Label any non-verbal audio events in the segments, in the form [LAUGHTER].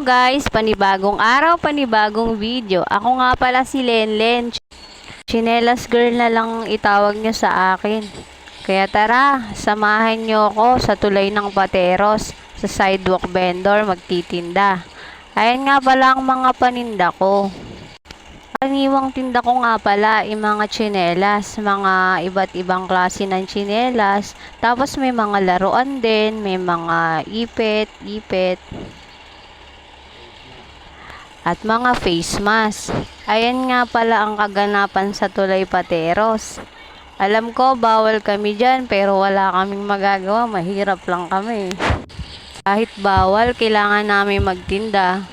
guys, panibagong araw, panibagong video. Ako nga pala si Lenlen. Chinelas girl na lang itawag nyo sa akin. Kaya tara, samahan nyo ako sa tulay ng Pateros, sa sidewalk vendor magtitinda. Ayan nga pala ang mga paninda ko. Paniwang tinda ko nga pala, yung mga tsinelas, mga iba't ibang klase ng tsinelas. Tapos may mga laruan din, may mga ipit, ipit. At mga face mask. Ayan nga pala ang kaganapan sa Tulay Pateros. Alam ko, bawal kami dyan, pero wala kaming magagawa. Mahirap lang kami. Kahit bawal, kailangan namin magtinda.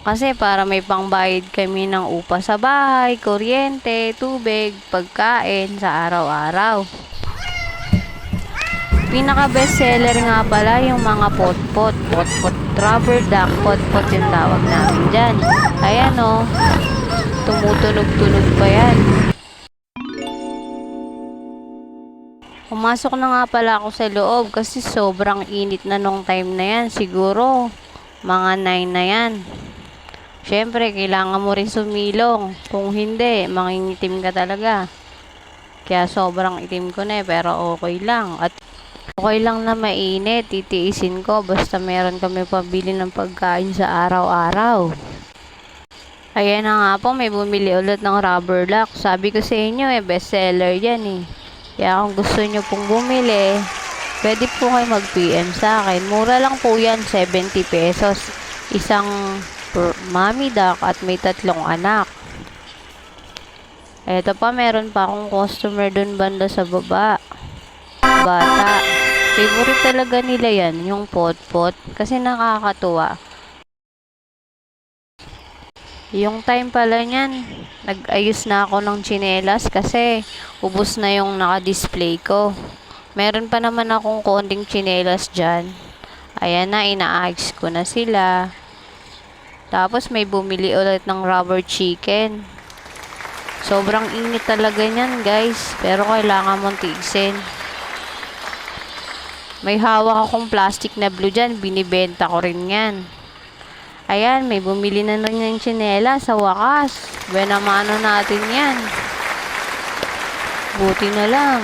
Kasi para may pangbayad kami ng upa sa bahay, kuryente, tubig, pagkain sa araw-araw. Pinaka best seller nga pala yung mga pot-pot, pot-pot, rubber duck, pot-pot yung tawag namin dyan. Ayan o, tumutunog-tunog pa yan. Pumasok na nga pala ako sa loob kasi sobrang init na nung time na yan. Siguro, mga 9 na yan. Siyempre, kailangan mo rin sumilong. Kung hindi, mangingitim ka talaga. Kaya sobrang itim ko na eh, pero okay lang. At okay lang na mainit, titiisin ko basta meron kami pabili ng pagkain sa araw-araw. Ayan na nga po, may bumili ulit ng rubber lock. Sabi ko sa inyo eh, best seller yan eh. Kaya kung gusto nyo pong bumili, pwede po kayo mag-PM sa akin. Mura lang po yan, 70 pesos. Isang mommy duck at may tatlong anak. Eto pa, meron pa akong customer dun banda sa baba. Bata. Favorite talaga nila yan, yung pot-pot. Kasi nakakatuwa. Yung time pala niyan, nag-ayos na ako ng chinelas kasi ubos na yung naka-display ko. Meron pa naman akong konting chinelas dyan. Ayan na, inaayos ko na sila. Tapos may bumili ulit ng rubber chicken. Sobrang init talaga niyan, guys. Pero kailangan mong tiisin. May hawak akong plastic na blue dyan. Binibenta ko rin yan. Ayan, may bumili na rin ng tsinela sa wakas. Buena mano natin yan. Buti na lang.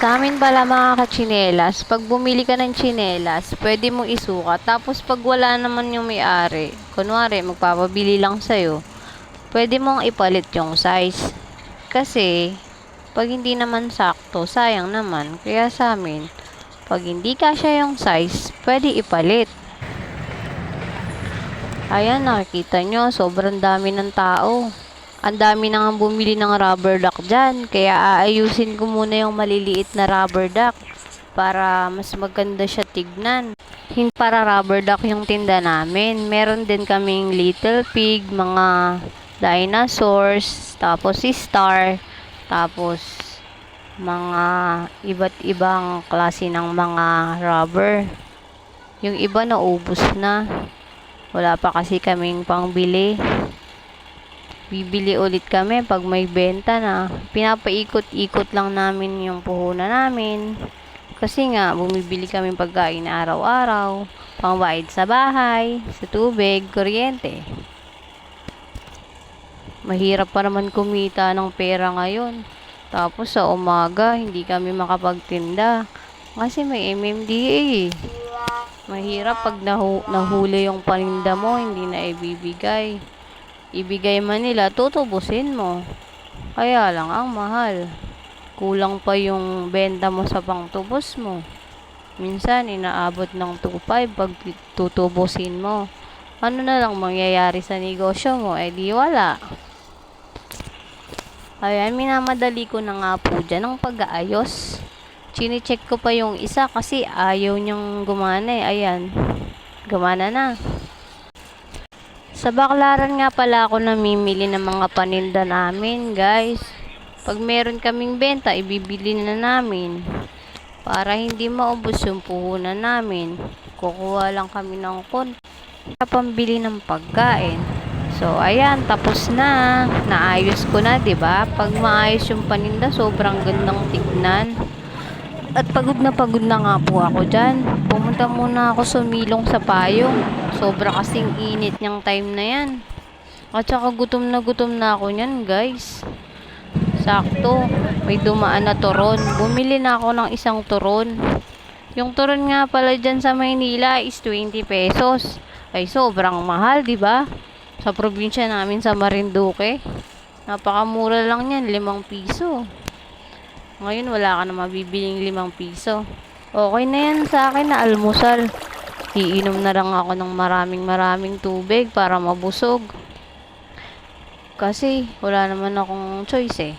Sa amin pala mga kachinelas, pag bumili ka ng chinelas, pwede mong isukat. Tapos pag wala naman yung may-ari, kunwari magpapabili lang sa'yo, pwede mong ipalit yung size. Kasi, pag hindi naman sakto, sayang naman. Kaya sa amin, pag hindi kasya yung size, pwede ipalit. Ayan, nakikita nyo, sobrang dami ng tao. Ang dami na nga bumili ng rubber duck dyan. Kaya aayusin ko muna yung maliliit na rubber duck para mas maganda siya tignan. Hindi para rubber duck yung tinda namin. Meron din kaming little pig, mga dinosaurs, tapos si star, tapos mga iba't ibang klase ng mga rubber. Yung iba naubos na. Wala pa kasi kaming pangbili bibili ulit kami pag may benta na. Pinapaikot-ikot lang namin yung puhunan namin. Kasi nga, bumibili kami pagkain na araw-araw, pangbayad sa bahay, sa tubig, kuryente. Mahirap pa naman kumita ng pera ngayon. Tapos sa umaga, hindi kami makapagtinda. Kasi may MMDA. Mahirap pag nahu nahuli yung paninda mo, hindi na ibibigay ibigay man nila, tutubusin mo. Kaya lang, ang mahal. Kulang pa yung benta mo sa pangtubos mo. Minsan, inaabot ng 2.5 pag tutubusin mo. Ano na lang mangyayari sa negosyo mo? Eh, di wala. Ayan, minamadali ko na nga po dyan ang pag-aayos. Chine-check ko pa yung isa kasi ayaw niyang gumana eh. Ayan, gumana na. Sa baklaran nga pala ako namimili ng mga paninda namin, guys. Pag meron kaming benta, ibibili na namin. Para hindi maubos yung puhunan namin. Kukuha lang kami ng konti. Pambili ng pagkain. So, ayan, tapos na. Naayos ko na, 'di ba? Pag maayos yung paninda, sobrang gandang tignan. At pagod na pagod na nga po ako dyan. Pumunta muna ako sumilong sa payong. Sobra kasing init niyang time na yan. At saka gutom na gutom na ako niyan guys. Sakto, may dumaan na turon. Bumili na ako ng isang turon. Yung turon nga pala dyan sa Maynila is 20 pesos. Ay sobrang mahal, di ba? Sa probinsya namin sa Marinduque. Napakamura lang yan, 5 piso. Ngayon wala ka na mabibiling 5 piso. Okay na yan sa akin na almusal. Iinom na lang ako ng maraming maraming tubig para mabusog. Kasi wala naman akong choice eh.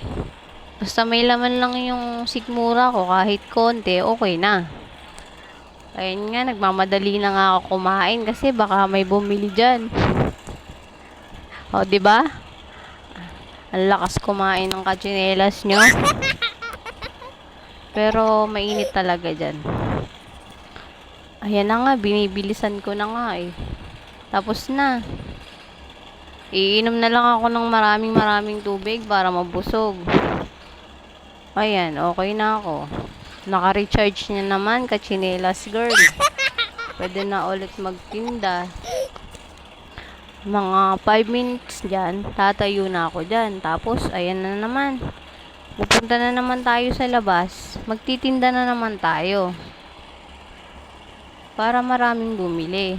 Basta may laman lang yung sikmura ko kahit konti, okay na. Ayun nga, nagmamadali na nga ako kumain kasi baka may bumili dyan. O, di ba? Ang lakas kumain ng kachinelas nyo. Pero mainit talaga dyan. Ayan na nga, binibilisan ko na nga eh. Tapos na. Iinom na lang ako ng maraming maraming tubig para mabusog. Ayan, okay na ako. Naka-recharge niya naman, kachinelas girl. Pwede na ulit magtinda. Mga 5 minutes dyan, tatayo na ako dyan. Tapos, ayan na naman. Pupunta na naman tayo sa labas. Magtitinda na naman tayo. Para maraming bumili.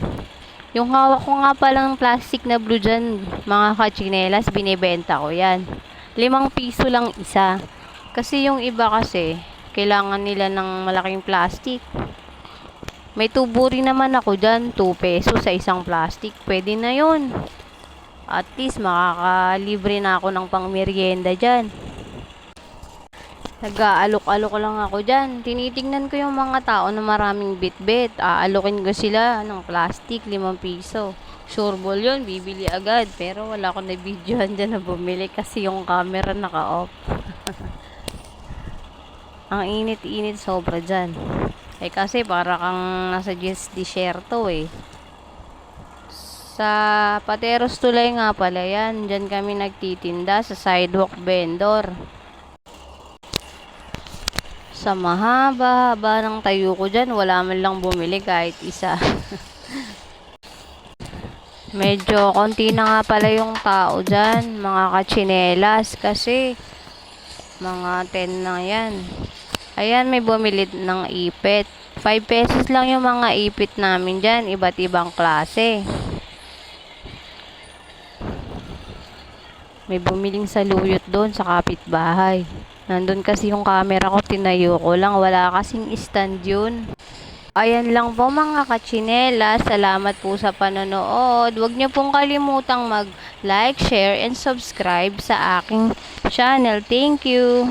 Yung hawak ko nga palang plastic na blue dyan, mga kachinelas, binibenta ko yan. Limang piso lang isa. Kasi yung iba kasi, kailangan nila ng malaking plastic. May tubo rin naman ako dyan, 2 peso sa isang plastic. Pwede na yun. At least makakalibre na ako ng pangmerienda dyan. Nag-aalok-alok lang ako dyan. Tinitingnan ko yung mga tao na maraming bit-bit. Aalokin ko sila ng plastic, 5 piso. Sure ball yun, bibili agad. Pero wala akong na-videohan dyan na bumili kasi yung camera naka-off. [LAUGHS] Ang init-init sobra dyan. Eh kasi para kang nasa Jess Desierto eh. Sa Pateros Tulay nga pala yan. Dyan kami nagtitinda sa sidewalk vendor sa mahaba-haba ng tayo ko dyan, wala man lang bumili kahit isa. [LAUGHS] Medyo konti na nga pala yung tao dyan, mga kachinelas, kasi mga 10 na yan. Ayan, may bumili ng ipit. 5 pesos lang yung mga ipit namin dyan, iba't ibang klase. May bumiling saluyot doon sa kapitbahay. Nandun kasi yung camera ko, tinayo ko lang. Wala kasing stand yun. Ayan lang po mga kachinela. Salamat po sa panonood. Huwag niyo pong kalimutang mag-like, share, and subscribe sa aking channel. Thank you!